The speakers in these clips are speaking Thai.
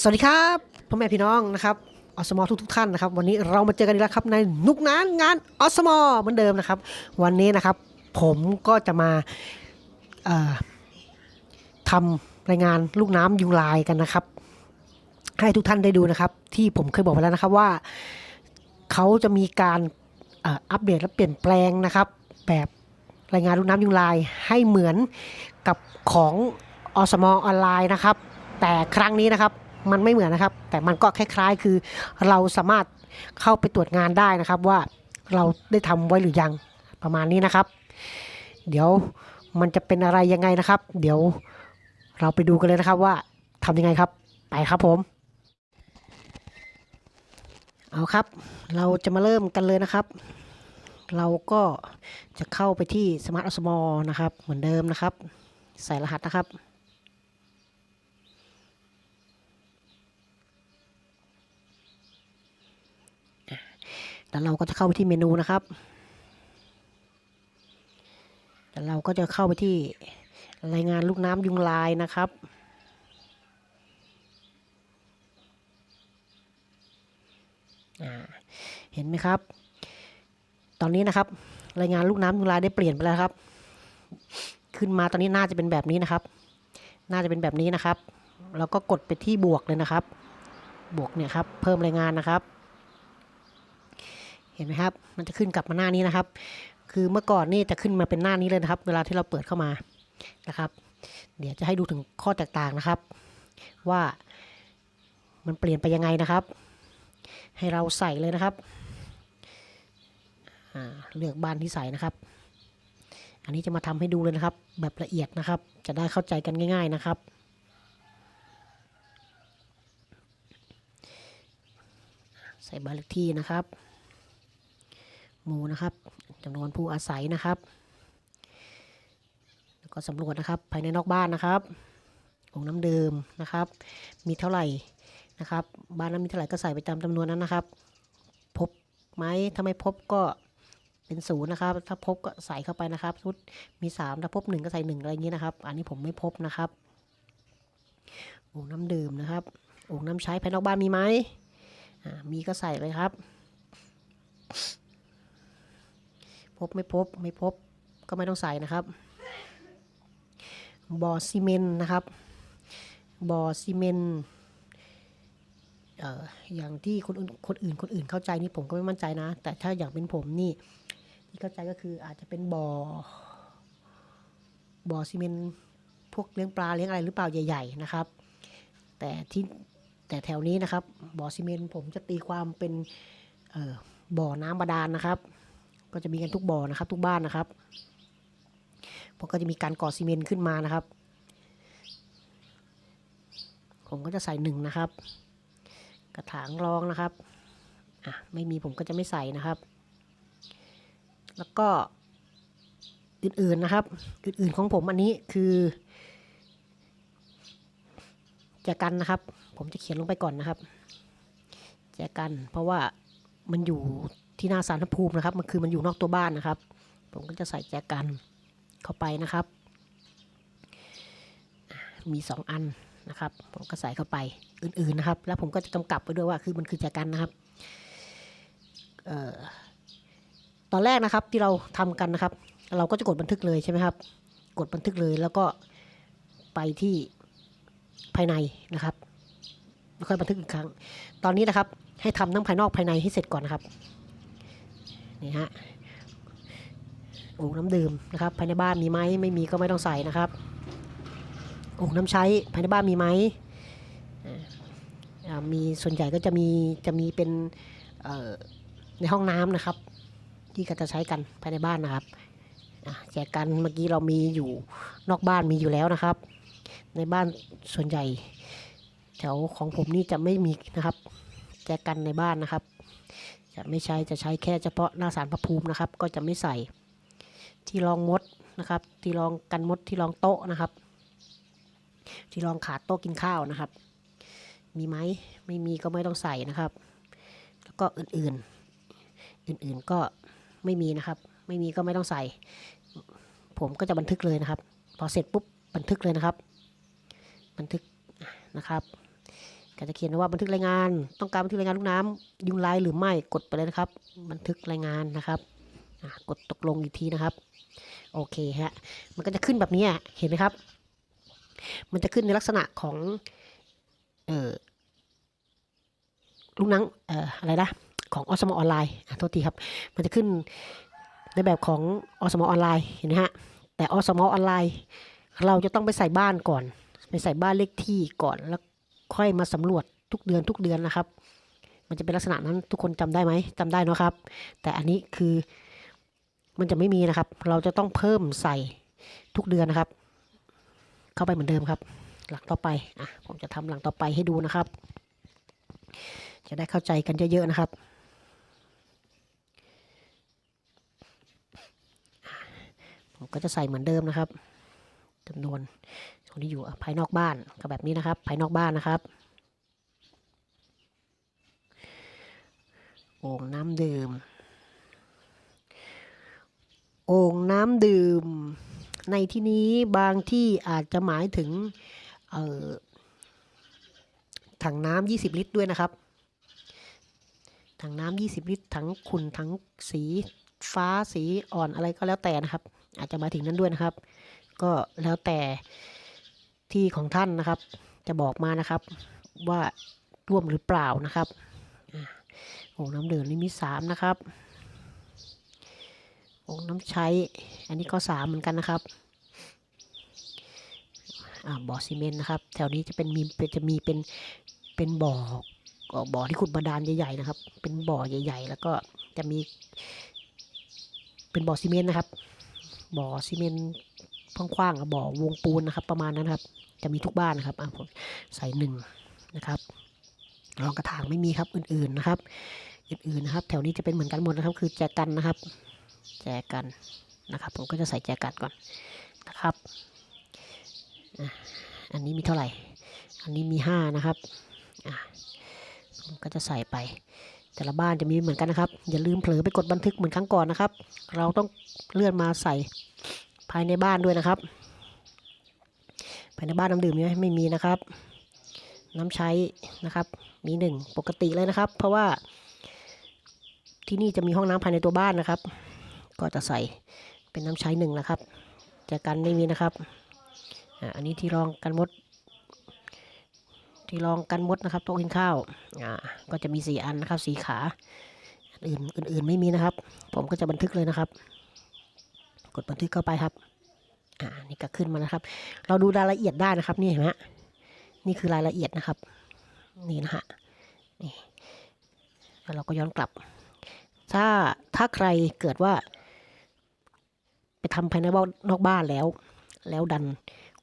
สวัสดีครับพ่อแม่พี่น้องนะครับอสมอทุกทุกท่านนะครับ วันนี้เรามาเจอกันอีกแล้วครับในนุกนานงานอสมอเหมือนเดิมนะครับ วันนี้นะครับผมก็จะมาทำรายงานลูกน้ำยุงลายกันนะครับ ให้ทุกท่านได้ดูนะครับ ที่ผมเคยบอกไปแล้วนะครับว่าเขาจะมีการอัปเดตและเปลี่ยนแปลงนะครับ แบบรายงานลูกน้ำยุงลายให้เหมือนกับของอสมออนไลน์นะครับ แต่ครั้งนี้นะครับ มันไม่เหมือนนะครับ แต่มันก็คล้ายๆ คือเราสามารถเข้าไปตรวจงานได้นะครับ ว่าเราได้ทำไว้หรือยังประมาณนี้นะครับ เดี๋ยวมันจะเป็นอะไรยังไงนะครับ เดี๋ยวเราไปดูกันเลยนะครับว่าทำยังไงครับ ไปครับผม เอาครับ เราจะมาเริ่มกันเลยนะครับ เราก็จะเข้าไปที่ Smart o s m o นะครับ เหมือนเดิมนะครับ ใส่รหัสนะครับ แล้วเราก็จะเข้าไปที่เมนูนะครับ แล้วเราก็จะเข้าไปที่รายงานลูกน้ำยุงลายนะครับ เห็นไหมครับ ตอนนี้นะครับ รายงานลูกน้ำยุงลายได้เปลี่ยนไปแล้วครับ ขึ้นมาตอนนี้น่าจะเป็นแบบนี้นะครับ น่าจะเป็นแบบนี้นะครับ แล้วก็กดไปที่บวกเลยนะครับ บวกเนี่ยครับ เพิ่มรายงานนะครับ เห็นไหมครับ มันจะขึ้นกลับมาหน้านี้นะครับ คือเมื่อก่อนนี่จะขึ้นมาเป็นหน้านี้เลยนะครับ เวลาที่เราเปิดเข้ามานะครับ เดี๋ยวจะให้ดูถึงข้อแตกต่างนะครับ ว่ามันเปลี่ยนไปยังไงนะครับ ให้เราใส่เลยนะครับเลือกบ้านที่ใส่นะครับ อันนี้จะมาทำให้ดูเลยนะครับ แบบละเอียดนะครับ จะได้เข้าใจกันง่าย ๆนะครับใส่บ้านเลขที่นะครับ หมู่นะครับจำนวนผู้อาศัยนะครับ แล้วก็สำรวจนะครับภายในนอกบ้านนะครับองน้ำดื่มนะครับ มีเท่าไหร่นะครับ บ้านนั้นมีเท่าไหร่ก็ใส่ไปตามจำนวนนั้นนะครับ พบไหมถ้าไม่พบก็เป็นศูนย์นะครับ ถ้าพบก็ใส่เข้าไปนะครับชุดมีสามถ้าพบหนึ่งก็ใส่หนึ่งอะไรอย่างนี้นะครับ อันนี้ผมไม่พบนะครับองน้ำดื่มนะครับองน้ำใช้ภายนอกบ้านมีไหมมีก็ใส่ไปครับ บไม่พบไม่พบก็ไม่ต้องใส่นะครับบ่อซีเมนต์นะครับบ่อซีเมนต์อย่างที่คนอื่นคนอื่นคนอื่นเข้าใจนี่ผมก็ไม่มั่นใจนะ แต่ถ้าอย่างเป็นผมนี่ที่เข้าใจก็คืออาจจะเป็นบ่อบ่อซีเมนต์พวกเลี้ยงปลาเลี้ยงอะไรหรือเปล่าใหญ่ ๆ นะครับ แต่ที่แต่แถวนี้นะครับบ่อซีเมนต์ผมจะตีความเป็นบ่อน้ำบาดาลนะครับ ก็จะมีกันทุกบ่อนะครับ ทุกบ้านนะครับผมก็จะมีการก่อซีเมนต์ขึ้นมานะครับ ผมก็จะใส่หนึ่งนะครับ กระถางรองนะครับอะไม่มีผมก็จะไม่ใส่นะครับ แล้วก็อื่นๆนะครับ อื่นๆของผมอันนี้คือแจกันนะครับ ผมจะเขียนลงไปก่อนนะครับแจกันเพราะว่ามันอยู่ ที่หน้าสารพูมินะครับมันคือมันอยู่นอกตัวบ้านนะครับ ผมก็จะใส่แจกันเข้าไปนะครับ มีสองอันนะครับ ผมก็ใส่เข้าไปอื่นๆนะครับ แล้วผมก็จะกำกับไปด้วยว่าคือมันคือแจกันนะครับออตอนแรกนะครับที่เราทำกันนะครับ เราก็จะกดบันทึกเลยใช่ไหมครับ กดบันทึกเลยแล้วก็ไปที่ภายในนะครับแล้วค่อยบันทึกอีกครั้ง ตอนนี้นะครับให้ทำทั้งภายนอกภายในให้เสร็จก่อนนะครับ นี่ฮะโอ่งน้ำดื่มนะครับภายในบ้านมีไหมไม่มีก็ไม่ต้องใส่นะครับโอ่งน้ำใช้ภายในบ้านมีไหมมีส่วนใหญ่ก็จะมีจะมีเป็นในห้องน้ำนะครับ ที่ก็จะใช้กันภายในบ้านนะครับแจกกันเมื่อกี้เรามีอยู่นอกบ้านมีอยู่แล้วนะครับ ในบ้านส่วนใหญ่แถวของผมนี่จะไม่มีนะครับ แจกันในบ้านนะครับ จะไม่ใช้จะใช้แค่เฉพาะหน้าสารพระภูมินะครับ ก็จะไม่ใส่ที่รองมดนะครับ ที่รองกันมดที่รองโต๊ะนะครับ ที่รองขาโต๊ะกินข้าวนะครับ มีไหมไม่มีก็ไม่ต้องใส่นะครับ แล้วก็อื่นๆ อื่นๆก็ไม่มีนะครับ ไม่มีก็ไม่ต้องใส่ ผมก็จะบันทึกเลยนะครับ พอเสร็จปุ๊บบันทึกเลยนะครับ บันทึกนะครับ ก็จะเขียนว่าบันทึกรายงาน ต้องการบันทึกรายงานลูกน้ำยุงลายหรือไม่กดไปเลยนะครับ บันทึกรายงานนะครับกดตกลงอีกทีนะครับ โอเคฮะมันก็จะขึ้นแบบนี้อะเห็นไหมครับ มันจะขึ้นในลักษณะของเออลูกนังเอ่ออะไรนะของอสมออนไลน์อะโทษทีครับ มันจะขึ้นในแบบของอสมออนไลน์เห็นไหมฮะแต่อสมออนไลน์ เราจะต้องไปใส่บ้านก่อน ไปใส่บ้านเลขที่ก่อนแล้ว ค่อยมาสำรวจทุกเดือนทุกเดือนนะครับ มันจะเป็นลักษณะนั้นทุกคนจำได้ไหมจำได้เนะครับ แต่อันนี้คือมันจะไม่มีนะครับ เราจะต้องเพิ่มใส่ทุกเดือนนะครับ เข้าไปเหมือนเดิมครับ หลังต่อไปอะผมจะทำหลังต่อไปให้ดูนะครับ จะได้เข้าใจกันเยอะๆนะครับผมก็จะใส่เหมือนเดิมนะครับจำนวน คนที่อยู่ภายนอกบ้านก็แบบนี้นะครับ ภายนอกบ้านนะครับโอ่งน้ำดื่มโอ่งน้ำดื่ม ในที่นี้บางที่อาจจะหมายถึงออถังน้ำ20 ลิตรด้วยนะครับ ถังน้ำ20 ลิตร ถังขุ่นถังสีฟ้าสีอ่อนอะไรก็แล้วแต่นะครับ อาจจะมาถึงนั้นด้วยนะครับ ก็แล้วแต่ ที่ของท่านนะครับ จะบอกมานะครับว่าร่วมหรือเปล่านะครับองน้ำเดื่มนี่มีสามนะครับองน้ำใช้ อันนี้ก็สามเหมือนกันนะครับอ่าบ่อซีเมนต์นะครับ แถวนี้จะเป็นมีจะมีเป็นเป็นบ่อบ่อที่ขุดบาดาลใหญ่ๆนะครับ เป็นบ่อใหญ่ ๆ แล้วก็จะมี เป็นบ่อซีเมนต์นะครับ บ่อซีเมนต์ กว้างๆบ่อวงปูนนะครับ ประมาณนั้นครับ จะมีทุกบ้านนะครับผมใส่หนึ่งนะครับรองกระถางไม่มีครับอื่นๆนะครับ อื่นๆนะครับ แถวนี้จะเป็นเหมือนกันหมดนะครับ คือแจกันนะครับ แจกันนะครับ ผมก็จะใส่แจกันก่อนนะครับอันนี้มีเท่าไหร่ อันนี้มีห้านะครับผมก็จะใส่ไป แต่ละบ้านจะมีเหมือนกันนะครับ อย่าลืมเผลอไปกดบันทึกเหมือนครั้งก่อนนะครับ เราต้องเลื่อนมาใส่ายในบ้านด้วยนะครับ ภายในบ้านน้ำดื่มเนี่ยไม่มีนะครับ น้ำใช้นะครับมีหนึ่งปกติเลยนะครับ เพราะว่าที่นี่จะมีห้องน้ำภายในตัวบ้านนะครับ ก็จะใส่เป็นน้ำใช้หนึ่งนะครับจากกันไม่มีนะครับอันนี้ที่รองกันมด ที่รองกันมดนะครับโต๊ะกินข้าวอ่าก็จะมีสี่อันนะครับสีขาอื่นอื่นๆไม่มีนะครับ ผมก็จะบันทึกเลยนะครับ กดบันทึกเข้าไปครับ อ่า นี่ก็ขึ้นมานะครับ เราดูรายละเอียดได้นะครับ นี่เห็นไหมนี่คือรายละเอียดนะครับ นี่นะฮะ นี่ แล้วเราก็ย้อนกลับ ถ้า ถ้าใครเกิดว่า ไปทำภายในบ้านนอกบ้านแล้ว แล้วดัน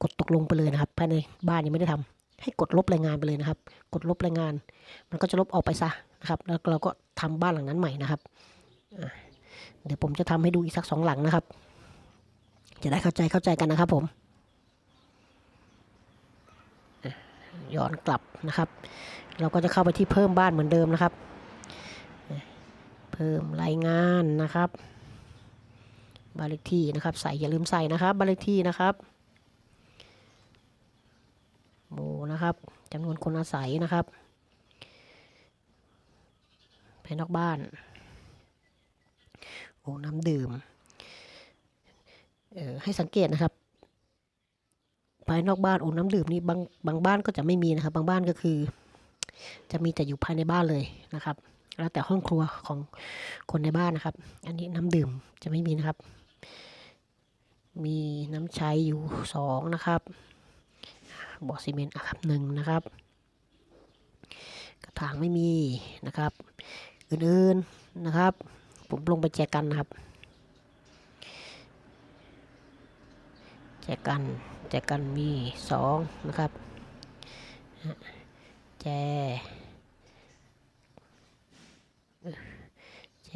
กดตกลงไปเลยนะครับ ภายในบ้านยังไม่ได้ทำให้กดลบรายงานไปเลยนะครับ กดลบรายงาน มันก็จะลบออกไปซะนะครับ แล้วเราก็ทำบ้านหลังนั้นใหม่นะครับ เดี๋ยวผมจะทำให้ดูอีกสักสองหลังนะครับ จะได้เข้าใจเข้าใจกันนะครับผม ย้อนกลับนะครับ เราก็จะเข้าไปที่เพิ่มบ้านเหมือนเดิมนะครับ เพิ่มรายงานนะครับบ้านเลขที่นะครับ ใส่อย่าลืมใส่นะครับบ้านเลขที่นะครับหมู่นะครับจำนวนคนอาศัยนะครับภายนอกบ้านโอ่งน้ำดื่ม ให้สังเกตนะครับ ภายนอกบ้านโอ่งน้ำดื่มนี่บางบางบ้านก็จะไม่มีนะครับ บางบ้านก็คือ จะมีแต่อยู่ภายในบ้านเลยนะครับ แล้วแต่ห้องครัวของคนในบ้านนะครับ อันนี้น้ำดื่มจะไม่มีนะครับ มีน้ำใช้อยู่สองนะครับบ่อซีเมนต์อะครับหนึ่งนะครับ กระถางไม่มีนะครับ อื่นๆนะครับ ผมลงไปแจกันนะครับ แจกันแจกันมีสองนะครับแจแจ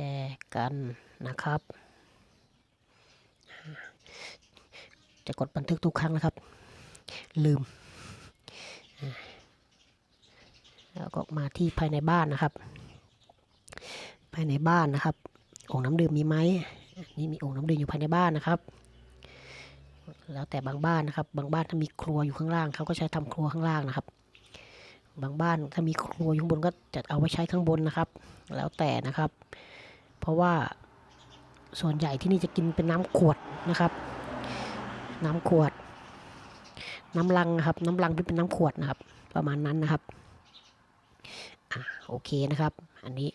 กันนะครับ จะกดบันทึกทุกครั้งนะครับ ลืมแล้วก็มาที่ภายในบ้านนะครับ ภายในบ้านนะครับโอ่งน้ำดื่มมีไหมนี่มีโอ่งน้ำดื่มอยู่ภายในบ้านนะครับ แล้วแต่บางบ้านนะครับ บางบ้านถ้ามีครัวอยู่ข้างล่างเขาก็ใช้ทำครัวข้างล่างนะครับ บางบ้านถ้ามีครัวอยู่ข้างบนก็จะเอาไว้ใช้ข้างบนนะครับ แล้วแต่นะครับ เพราะว่าส่วนใหญ่ที่นี่จะกินเป็นน้ำขวดนะครับ น้ำขวด น้ำลังนะครับ น้ำลังที่เป็นน้ำขวดนะครับ ประมาณนั้นนะครับอะโอเคนะครับ อันนี้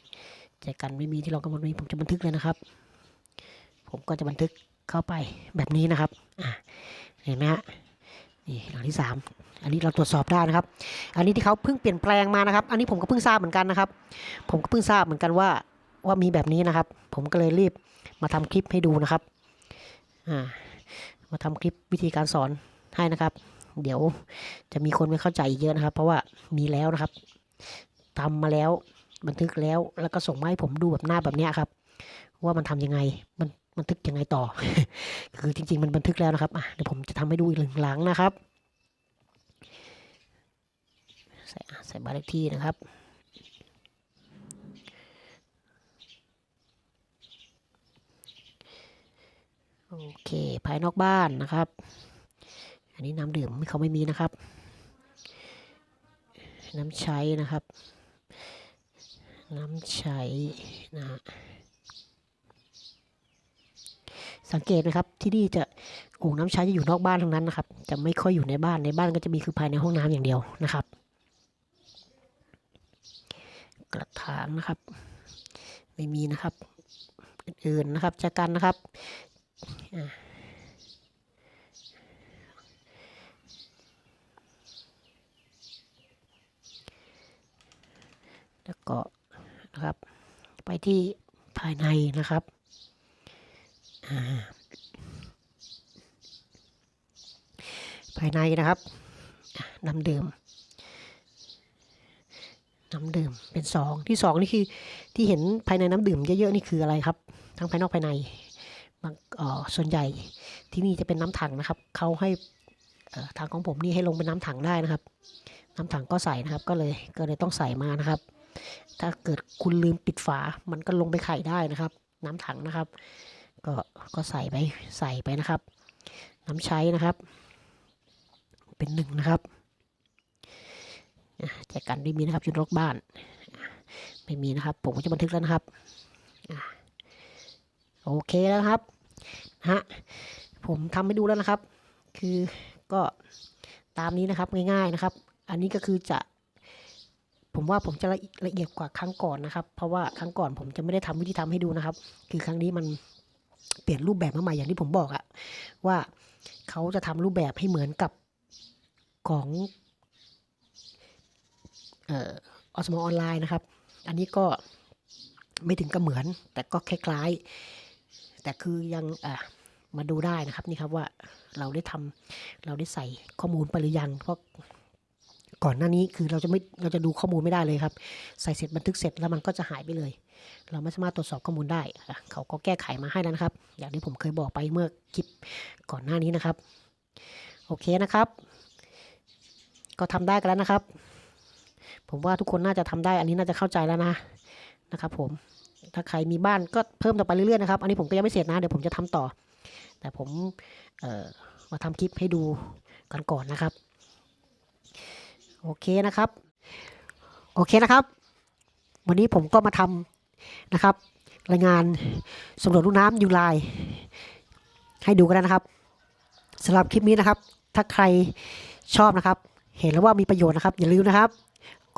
ใจกันไม่มีที่เรากำหนดนี้ผมจะบันทึกเลยนะครับ ผมก็จะบันทึกเข้าไปแบบนี้นะครับอะ เห็นไหมฮะนี่หลังที่สามอันนี้เราตรวจสอบได้นะครับ อันนี้ที่เขาเพิ่งเปลี่ยนแปลงมานะครับ อันนี้ผมก็เพิ่งทราบเหมือนกันนะครับ ผมก็เพิ่งทราบเหมือนกันว่าว่ามีแบบนี้นะครับ ผมก็เลยรีบมาทำคลิปให้ดูนะครับอ่ามาทำคลิปวิธีการสอนให้นะครับ เดี๋ยวจะมีคนไม่เข้าใจอีกเยอะนะครับ เพราะว่ามีแล้วนะครับทำมาแล้วบันทึกแล้วแล้วก็ส่งมาให้ผมดูแบบหน้าแบบนี้ครับ ว่ามันทำยังไง มัน บันทึกยังไงต่อ คือจริง ๆ มันบันทึกแล้วนะครับอะเดี๋ยวผมจะทำให้ดูอีกหนึ่งหลังนะครับ ใส่ใส่บ้านเลขที่นะครับโอเคภายนอกบ้านนะครับ อันนี้น้ำดื่มเขาไม่มีนะครับ น้ำใช้นะครับ น้ำใช้นะฮะ สังเกตนะครับที่นี่จะโอ่งน้ำใช้จะอยู่นอกบ้านทั้งนั้นนะครับ จะไม่ค่อยอยู่ในบ้านในบ้านก็จะมีคือภายในห้องน้ำอย่างเดียวนะครับ กระถางนะครับ ไม่มีนะครับอื่นๆนะครับจากกันนะครับอะแล้วก็นะครับไปที่ภายในนะครับ ภายในนะครับน้ำดื่มน้ำดื่มเป็นสองที่สองนี่คือที่เห็นภายในน้ำดื่มเยอะๆนี่คืออะไรครับ ทั้งภายนอกภายในบางส่วนใหญ่ที่นี่จะเป็นน้ำถังนะครับเขาให้ทางของผมนี่ให้ลงเป็นน้ำถังได้นะครับ น้ำถังก็ใส่นะครับก็เลยก็เลยต้องใส่มานะครับ ถ้าเกิดคุณลืมปิดฝามันก็ลงไปไข่ได้นะครับ น้ำถังนะครับ ก็ก็ใส่ไปใส่ไปนะครับ น้ำใช้นะครับ เป็นหนึ่งนะครับแจกันไม่มีนะครับยู่นอกบ้าน ไม่มีนะครับ ผมก็จะบันทึกแล้วนะครับโอเคแล้วครับฮะผมทำให้ดูแล้วนะครับ คือก็ตามนี้นะครับง่ายๆนะครับ อันนี้ก็คือจะ ผมว่าผมจะละละเอียดกว่าครั้งก่อนนะครับ เพราะว่าครั้งก่อนผมจะไม่ได้ทำวิธีทำให้ดูนะครับ คือครั้งนี้มัน เปลี่ยนรูปแบบมาใหม่อย่างที่ผมบอกอะว่าเขาจะทำรูปแบบให้เหมือนกับของเอ่ออสมออนไลน์นะครับ อันนี้ก็ไม่ถึงกับเหมือน แต่ก็คล้ายๆ แต่คือยังอะมาดูได้นะครับนี่ครับว่าเราได้ทำเราได้ใส่ข้อมูลไปหรือยังเพราะก่อนหน้านี้คือเราจะไม่เราจะดูข้อมูลไม่ได้เลยครับ ใส่เสร็จบันทึกเสร็จแล้วมันก็จะหายไปเลย เราไม่สามารถตรวจสอบข้อมูลได้ เขาก็แก้ไขมาให้แล้วนะครับ อย่างที่ผมเคยบอกไปเมื่อคลิปก่อนหน้านี้นะครับ โอเคนะครับ ก็ทำได้กันแล้วนะครับ ผมว่าทุกคนน่าจะทำได้ อันนี้น่าจะเข้าใจแล้วนะนะครับผม ถ้าใครมีบ้านก็เพิ่มต่อไปเรื่อยๆนะครับ อันนี้ผมก็ยังไม่เสร็จนะ เดี๋ยวผมจะทำต่อ แต่ผมมาทำคลิปให้ดูกันก่อนนะครับ โอเคนะครับ โอเคนะครับ วันนี้ผมก็มาทำ นะครับ รายงานสำรวจลูกน้ำยูไลให้ดูกันนะครับสำหรับคลิปนี้นะครับ ถ้าใครชอบนะครับ เห็นแล้วว่ามีประโยชน์นะครับ อย่าลืมนะครับ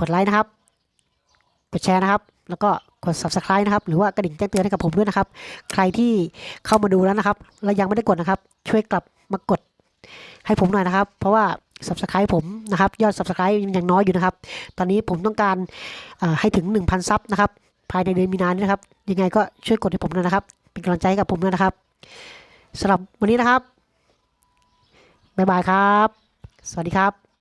กดไลค์นะครับ กดแชร์นะครับ แล้วก็กด subscribe นะครับ หรือว่ากระดิ่งแจ้งเตือนให้กับผมด้วยนะครับ ใครที่เข้ามาดูแล้วนะครับ และยังไม่ได้กดนะครับ ช่วยกลับมากดให้ผมหน่อยนะครับ เพราะว่า subscribe ผมนะครับ ยอด subscribe ยังน้อยอยู่นะครับ ตอนนี้ผมต้องการให้ถึง 1,000 ซับนะครับ ภายในเดือนมีนานี้นะครับ ยังไงก็ช่วยกดให้ผมด้วยนะครับ เป็นกำลังใจให้กับผมด้วยนะครับสำหรับวันนี้นะครับบ๊ายบายครับ สวัสดีครับ